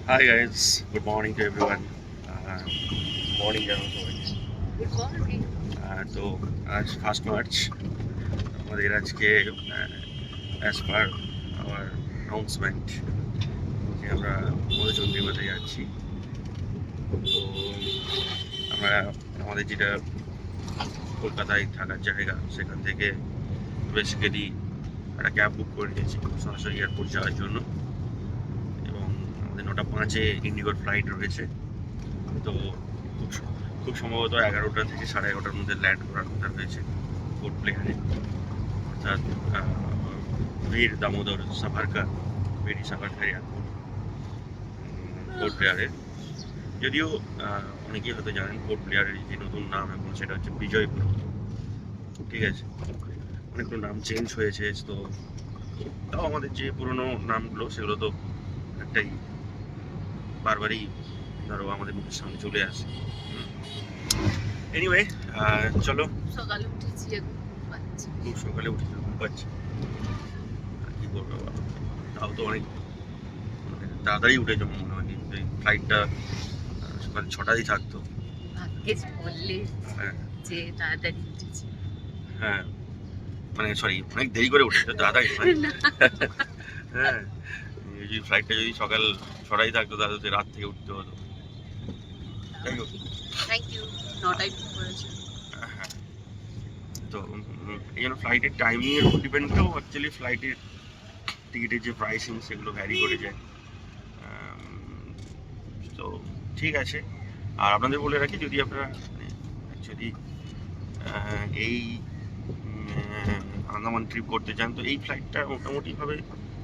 Hi guys, good morning to everyone. Uh, morning জানো সবাইকে good morning তো আজ ফার্স্ট মার্চ আমাদের আজকে অ্যাজ পার আওয়ার অ্যানাউন্সমেন্ট যে আমরা মধুচন্দ্রিমাতে যাচ্ছি তো আমরা আমাদের যেটা কলকাতায় থাকার জায়গা সেখান থেকে বেসিক্যালি একটা ক্যাব বুক করে নিয়েছি সরাসরি এয়ারপোর্ট যাওয়ার জন্য আমাদের নটা পাঁচে ইন্ডিগোর ফ্লাইট রয়েছে। তো খুব খুব সম্ভবত এগারোটা থেকে সাড়ে এগারোটার মধ্যে ল্যান্ড করার কথা রয়েছে পোর্ট প্লেয়ারে অর্থাৎ বীর দামোদর সাভারকার বীর সাভারকার এয়ারপোর্ট পোর্ট প্লেয়ারে যদিও অনেকেই হয়তো জানেন পোর্ট প্লেয়ারের যে নতুন নাম এখন সেটা হচ্ছে বিজয়পুর। ঠিক আছে? অনেকগুলো নাম চেঞ্জ হয়েছে, তো তাও আমাদের যে পুরনো নামগুলো, সেগুলো তো একটাই বারবারই ধরো আমাদের মুখের সামনে চলে আসে। এনিওয়ে চলো। সকালে উঠেছি খুব সকালে উঠে ঘুম পাচ্ছি। কি করব তাও তো অনেক মানে তাড়াতাড়ি উঠে যাব মনে হয় কিন্তু ফ্লাইটটা সকাল ছটাতেই থাকতো। হ্যাঁ। যে তাড়াতাড়ি উঠেছি। হ্যাঁ। মানে সরি অনেক দেরি করে উঠেছে তাড়াতাড়ি। হ্যাঁ। এই যে ফ্লাইটটা যদি সকাল ছটায় থাকতো তাহলে তো রাত থেকে উঠতে হতো। যাই হোক। থ্যাংক ইউ নটায় বুক করেছি। তো এই জন্য ফ্লাইটের টাইমিংয়ের উপর ডিপেন্ড করেও অ্যাকচুয়ালি ফ্লাইটের টিকিটের যে প্রাইসিং সেগুলো ভ্যারি করে যায়। তো ঠিক আছে। আর আপনাদের বলে রাখি যদি আপনারা অ্যাকচুয়ালি এই আন্দামান ট্রিপ করতে চান তো এই ফ্লাইটটা মোটামুটিভাবে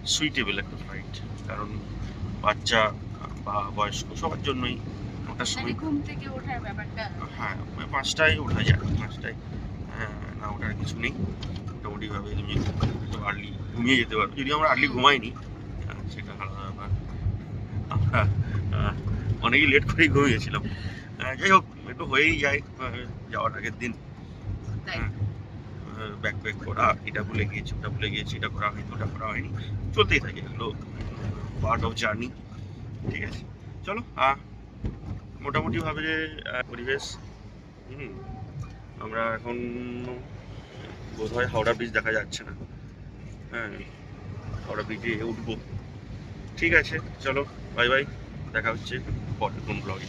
সুইটেবল একটা ফ্লাইট কারণ বাচ্চা বা বয়স্ক সবার জন্যই ওটার মানে সময় ঘুম থেকে ওঠার ব্যাপারটা। হ্যাঁ পাঁচটায় ওঠা যায় পাঁচটায়। হ্যাঁ, না ওঠার কিছু নেই। মোটামুটিভাবে তুমি একটু আর্লি ঘুমিয়ে যেতে পারো। যদি আমরা আর্লি ঘুমাইনি আহ, সেটা আলাদা ব্যাপার। আমরা অনেকই লেট করেই ঘুমিয়েছিলাম। যাই হোক একটু হয়েই যায় যাওয়ার আগের দিন। তাই। ব্যাক ব্যাক করা, এটা ভুলে গিয়েছি, ওটা ভুলে গিয়েছি, এটা করা হয়নি, ওটা করা হয়নি, চলতেই থাকে, এগুলো পার্ট অফ জার্নি ঠিক আছে? চলো মোটামুটিভাবে যে পরিবেশ, হুম, আমরা এখন বোধহয় হাওড়া ব্রিজ দেখা যাচ্ছে না হ্যাঁ হাওড়া ব্রিজে উঠবো, ঠিক আছে, চলো বাই বাই দেখা হচ্ছে পরের কোন ব্লগে